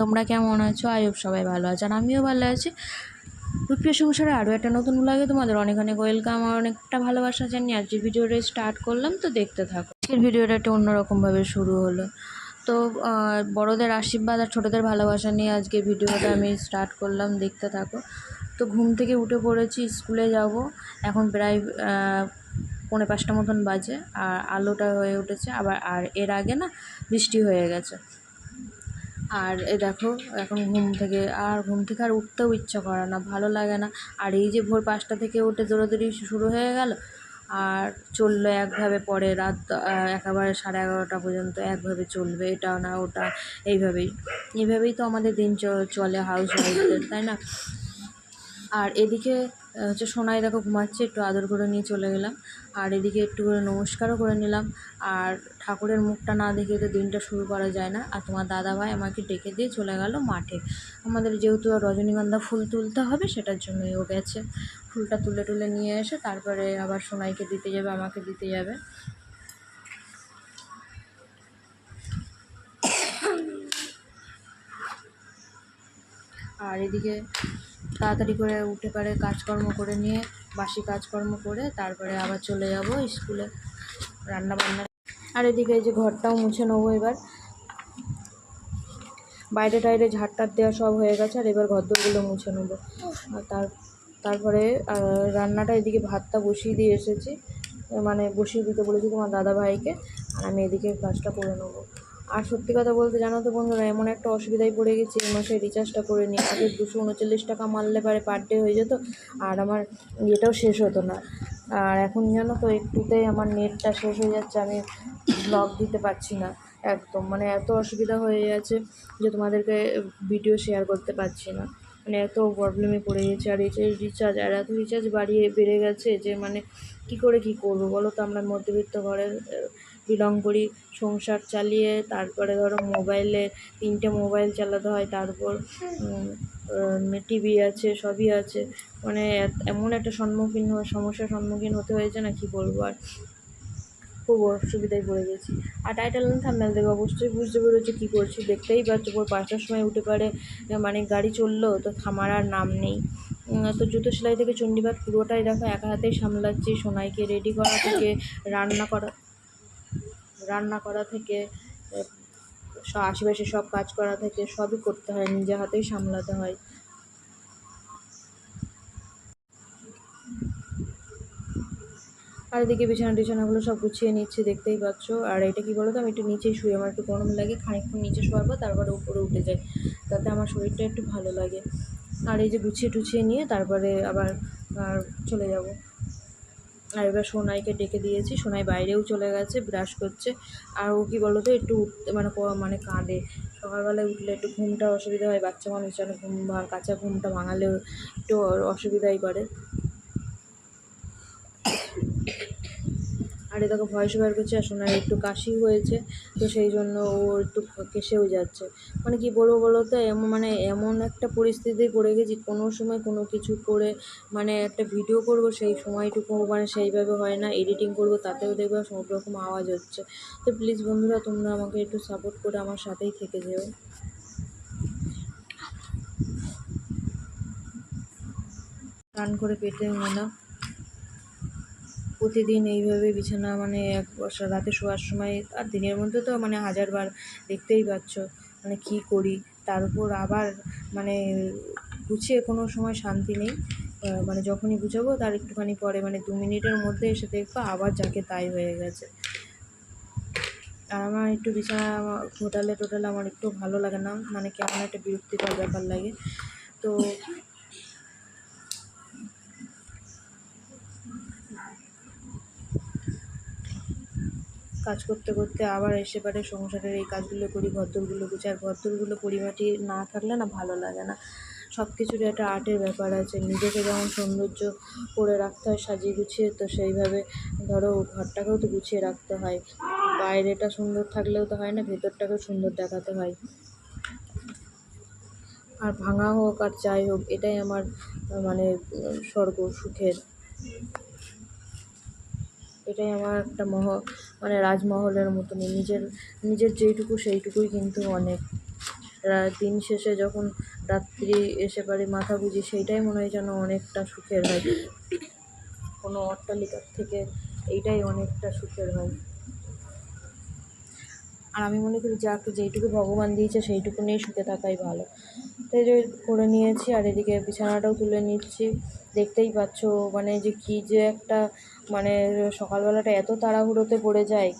তোমরা কেমন আছো? আয়ব সবাই ভালো আছো আর আমিও ভালো আছি। রুপিয়া সংসারে আরও একটা নতুন লাগে তোমাদের অনেক অনেক ওয়েলকাম আর অনেকটা ভালোবাসা জানি আর যে ভিডিওটা স্টার্ট করলাম। তো দেখতে থাকো। আজকের ভিডিওটা একটা অন্যরকমভাবে শুরু হলো। তো বড়দের আশীর্বাদ আর ছোটোদের ভালোবাসা নিয়ে আজকে ভিডিওটা আমি স্টার্ট করলাম। দেখতে থাকো। তো ঘুম থেকে উঠে পড়েছি, স্কুলে যাব। এখন প্রায় পৌনে পাঁচটা মতন বাজে আর আলোটা হয়ে উঠেছে। আবার, আর এর আগে না বৃষ্টি হয়ে গেছে। আর এ দেখো, এখন ঘুম থেকে, আর ঘুম থেকে আর উঠতেও ইচ্ছা করে না, ভালো লাগে না। আর এই যে ভোর পাঁচটা থেকে উঠে দৌড়াদৌড়ি শুরু হয়ে গেল, আর চলল একভাবে পরে রাত একেবারে সাড়ে এগারোটা পর্যন্ত একভাবে চলবে, এটা না ওটা, এইভাবেই। এইভাবেই তো আমাদের দিন চলে হাউস ওয়াইফদের তাই না? আর এদিকে হচ্ছে সোনাই দেখো ঘুমাচ্ছে, একটু আদর করে নিয়ে চলে গেলাম। আর এদিকে একটু করে নমস্কারও করে নিলাম। আর ঠাকুরের মুখটা না দেখে তো দিনটা শুরু করা যায় না। আর তোমার দাদা ভাই আমাকে ডেকে দিয়ে চলে গেল মাঠে। আমাদের যেহেতু রজনীগন্ধা ফুল তুলতে হবে, সেটার জন্যই ও গেছে। ফুলটা তুলে তুলে নিয়ে এসে তারপরে আবার সোনাইকে দিতে যাবে, আমাকে দিতে যাবে। আর এদিকে তাড়াতাড়ি করে উঠে পারে কাজকর্ম করে নিয়ে, বাসি কাজকর্ম করে তারপরে আবার চলে যাব স্কুলে রান্না বান্না আর এদিকে এই যে ঘরটাও মুছে নেব এবার। বাইরে টাইরে ঝাড় টাড় দেওয়া সব হয়ে গেছে আর এবার ঘরদোরগুলো মুছে নেব। আর তার, তারপরে রান্নাটা এদিকে ভাতটা বসিয়ে দিয়ে এসেছি। মানে বসিয়ে দিতে বলেছি তোমার দাদা ভাইকে আর আমি এদিকে কাজটা করে নেব। আর সত্যি কথা বলতে জানো তো বন্ধুরা, এমন একটা অসুবিধায় পড়ে গেছি, এই মাসে রিচার্জটা করে নিই আগে দুশো উনচল্লিশ টাকা মারলে পারে পার ডে হয়ে যেত, আর আমার ইয়েটাও শেষ হতো না। আর এখন জানো তো একটুতেই আমার নেটটা শেষ হয়ে যাচ্ছে, আমি ব্লগ দিতে পারছি না একদম। মানে এত অসুবিধা হয়ে যাচ্ছে যে তোমাদেরকে ভিডিও শেয়ার করতে পারছি না। মানে এত প্রবলেমে পড়ে গেছে, আর এই রিচার্জ আর এত রিচার্জ বাড়িয়ে বেড়ে গেছে যে মানে কি করে কি করব? বলো তো, আমরা মধ্যবিত্ত ঘরের বিলং করি সংসার চালিয়ে, তারপরে ধরো মোবাইলে, তিনটে মোবাইল চালাতে হয়, তারপর টিভি আছে, সবই আছে। মানে এমন একটা সম্মুখীন সমস্যার সম্মুখীন হতে হয়েছে না, কি বলব আর? খুব অসুবিধায় পড়ে গেছি। আর টাইটেল থাম্বেল দেখে অবশ্যই বুঝতে পেরেছি কী করছি। দেখতেই পাচ্ছ, ভোর পাঁচটার সময় উঠে পারে মানে গাড়ি চলল, তো থামার আর নাম নেই। তো জুতো সেলাই থেকে চণ্ডীপাঠ পুরোটাই দেখো, একা হাতেই সামলাচ্ছি, সোনাইকে রেডি করা থেকে, রান্না করা রান্না করা থেকে আশেপাশে সব কাজ করা থেকে সবই করতে হয় নিজে হাতেই সামলাতে হয়। আর এদিকে বিছানা টিছানাগুলো সব গুছিয়ে নিচ্ছে, দেখতেই পাচ্ছ। আর এটা কি বলো তো আমি একটু নিচেই শুয়ে, আমার একটু গরম লাগে, খানিকক্ষণ নিচে শোয়ার পর তারপরে উপরে উঠে যাই, তাতে আমার শরীরটা একটু ভালো লাগে। আর এই যে গুছিয়ে টুছিয়ে নিয়ে তারপরে আবার, আর চলে যাব। আর এবার সোনাইকে ডেকে দিয়েছি। সোনাই বাইরেও চলে গেছে ব্রাশ করছে। আর ও কী বলো তো একটু উঠতে মানে মানে কাঁদে। সকালবেলায় উঠলে একটু ঘুমটা অসুবিধা হয়, বাচ্চা মানুষ যেন ঘুম কাঁচা ঘুমটা ভাঙালেও একটু অসুবিধাই করে। আর দেখো ভয়েস ওভার করছে আর সোনার একটু কাশি হয়েছে, তো সেই জন্য ও একটু কেসেও যাচ্ছে। মানে কি বলব বলো তো, এমন মানে এমন একটা পরিস্থিতি পড়ে গেছি, কোনো সময় কোনো কিছু করে মানে একটা ভিডিও করব, সেই সময়টুকু মানে সেইভাবে হয় না এডিটিং করব, তাতেও দেখবে সব রকম আওয়াজ হচ্ছে। তো প্লিজ বন্ধুরা, তোমরা আমাকে একটু সাপোর্ট করে আমার সাথেই থেকে যেও। স্নান করে পেটে নিলাম প্রতিদিন এইভাবে বিছানা মানে এক রাতে শোয়ার সময় আর দিনের মধ্যে তো মানে হাজারবার দেখতেই পাচ্ছ মানে কী করি। তার উপর আবার মানে গুছিয়ে কোনো সময় শান্তি নেই। মানে যখনই গুছাবো তার একটুখানি পরে মানে দু মিনিটের মধ্যে এসে দেখব আবার যাকে তাই হয়ে গেছে। আর আমার একটু বিছানা টোটালে টোটালে আমার একটু ভালো লাগে না। মানে কেমন একটা বিরক্তিকর ব্যাপার লাগে। তো কাজ করতে করতে আবার এসে পারে সংসারের এই কাজগুলো করি, ঘরদোরগুলো গুছাই আর ঘরদোরগুলো পরিপাটি না থাকলে না ভালো লাগে না। সব কিছুরই একটা আর্টের ব্যাপার আছে। নিজেকে যেমন সৌন্দর্য করে রাখতে হয়, সাজিয়ে গুছিয়ে, তো সেইভাবে ধরো ঘরটাকেও তো গুছিয়ে রাখতে হয়। বাইরেটা সুন্দর থাকলেও তো হয় না, ভেতরটাকেও সুন্দর দেখাতে হয়। আর ভাঙা হোক আর যাই হোক, এটাই আমার মানে স্বর্গ, সুখের। এটাই আমার একটা মহ মানে রাজমহলের মতনই। নিজের নিজের যেইটুকু সেইটুকুই কিন্তু অনেক। দিন শেষে যখন রাত্রি এসে পারি মাথা বুঝি, সেইটাই মনে হয় যেন অনেকটা সুখের হয়। কোনো অট্টালিকার থেকে এইটাই অনেকটা সুখের হয়। আর আমি মনে করি যাক যেইটুকু ভগবান দিয়েছে, সেইটুকু নিয়ে সুখে থাকাই ভালো। তাই যে করে নিয়েছি আর এদিকে বিছানাটাও তুলে নিচ্ছি। দেখতেই পাচ্ছ মানে যে কী যে একটা মানে সকালবেলাটা এত তাড়াহুড়োতে পড়ে যায়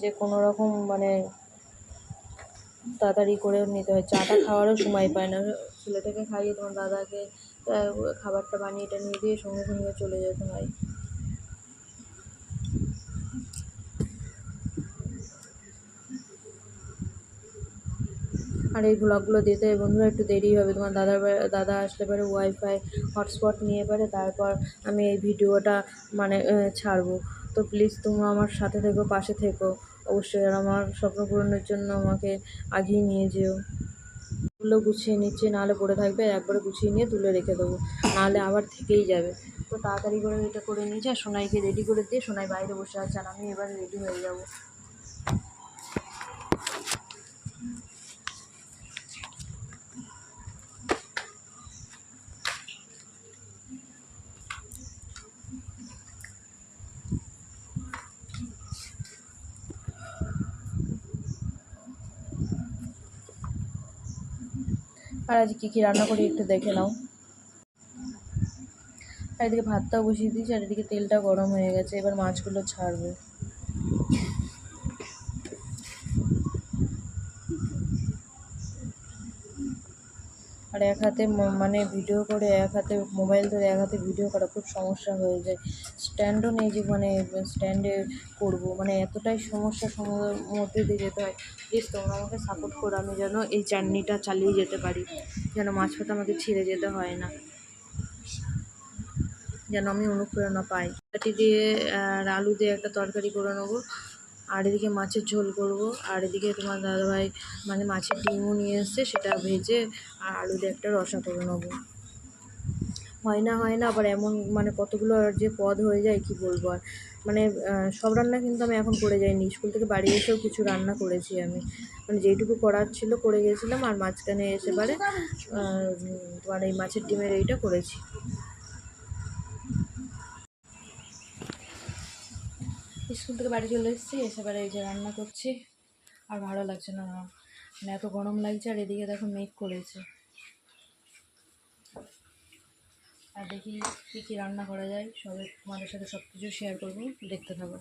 যে কোনো রকম মানে তাড়াতাড়ি করে নিতে হয়। চাটা খাওয়ারও সময় পায় না। ছেলেটাকে খাইয়ে তোমার দাদাকে খাবারটা বানিয়ে এটা নিয়ে দিয়ে সঙ্গে সঙ্গে চলে যেতে হয়। আর এই ব্লগগুলো দিতে বন্ধুরা একটু দেরি হবে। তোমার দাদার দাদা আসলে পরে ওয়াইফাই হটস্পট নিয়ে পারে, তারপর আমি এই ভিডিওটা মানে ছাড়বো। তো প্লিজ তোমরা আমার সাথে থেকো, পাশে থেকো। অবশ্যই আর আমার স্বপ্ন পূরণের জন্য আমাকে আগিয়ে নিয়ে যেও। এগুলো গুছিয়ে নিচ্ছি, নাহলে পড়ে থাকবে, একবারে গুছিয়ে নিয়ে তুলে রেখে দেবো। নাহলে আবার থেকেই যাবে। তো তাড়াতাড়ি করে এটা করে নিয়েছে, আর সোনাইকে রেডি করে দিয়ে, সোনাই বাইরে বসে আছে, আর আমি এবার রেডি হয়ে যাব। আর আজ কী কী রান্না করি একটু দেখে নাও। আর এদিকে ভাতটাও বসিয়ে দিয়েছি আর এদিকে তেলটা গরম হয়ে গেছে, এবার মাছগুলো ছাড়বো। আর এক হাতে মানে ভিডিও করে, এক হাতে মোবাইল ধরে, এক হাতে ভিডিও করা খুব সমস্যা হয়ে যায়। স্ট্যান্ডও নেই যে মানে স্ট্যান্ডে করব। মানে এতটাই সমস্যার সম- মধ্যে দিয়ে যেতে হয়। প্লিজ তোমরা আমাকে সাপোর্ট করো, আমি যেন এই জার্নিটা চালিয়ে যেতে পারি। যেন ভাত আমাকে ছেড়ে যেতে হয় না। যেন আমি অনুপ্রেরণা পাই। দিয়ে আর আলু দিয়ে একটা তরকারি করে নেব। আর এদিকে মাছের ঝোল করব। আর এদিকে তোমার দাদাভাই মানে মাছের ডিমও নিয়ে এসছে, সেটা ভেজে আর আলু দিয়ে একটা রসা করে নেব। হয় না হয় না, আবার এমন মানে কতগুলো যে পদ হয়ে যায়, কি বলব আর? মানে সব রান্না কিন্তু আমি এখন করে যাইনি। স্কুল থেকে বাড়ি এসেও কিছু রান্না করেছি আমি। মানে যেইটুকু করার ছিল করে গেছিলাম, আর মাঝখানে এসে পারে তোমার এই মাছের ডিমের এইটা করেছি। স্কুল থেকে বাড়ি চলে এসেছি, এসে পরে এই যে রান্না করছি। আর ভালো লাগছে না মানে এত গরম লাগছে আর এদিকে দেখো মেঘ করেছে। আর দেখি কী কী রান্না করা যায়, সবে তোমাদের সাথে সব কিছু শেয়ার করব, দেখতে থাকো।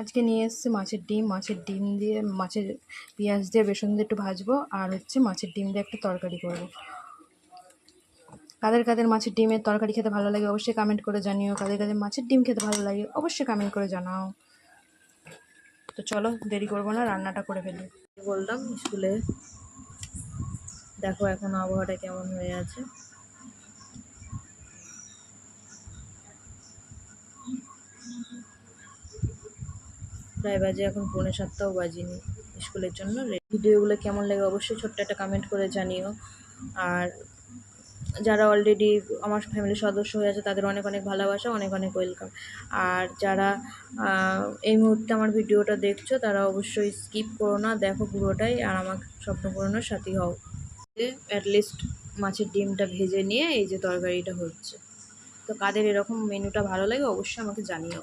আজকে নিয়ে এসেছি মাছের ডিম মাছের ডিম দিয়ে, মাছের পেঁয়াজ দিয়ে বেসন দিয়ে একটু ভাজবো, আর হচ্ছে মাছের ডিম দিয়ে একটা তরকারি করব। কাদের কাদের মাছের ডিমের তরকারি খেতে ভালো লাগে অবশ্যই কমেন্ট করে জানিও। কাদের কাদের মাছের ডিম খেতে ভালো লাগে অবশ্যই কমেন্ট করে জানাও। তো চলো, দেরি করব না, রান্নাটা করে ফেলি। বললাম, স্কুলে দেখো এখন আবহাওয়াটা কেমন হয়ে আছে। প্রায় বাজে এখন পৌনে সাতটাও বাজিনি স্কুলের জন্য। ভিডিওগুলো কেমন লাগে অবশ্যই ছোট্ট একটা কমেন্ট করে জানিও। আর যারা অলরেডি আমার ফ্যামিলির সদস্য হয়ে আছে, তাদের অনেক অনেক ভালোবাসা, অনেক অনেক ওয়েলকাম আর যারা এই মুহূর্তে আমার ভিডিওটা দেখছ, তারা অবশ্যই স্কিপ করো না, দেখো পুরোটাই আর আমার স্বপ্ন পূরণের সাথী হও। অ্যাটলিস্ট মাছের ডিমটা ভেজে নিয়ে এই যে তরকারিটা হচ্ছে। তো কাদের এরকম মেনুটা ভালো লাগে, অবশ্যই আমাকে জানিও।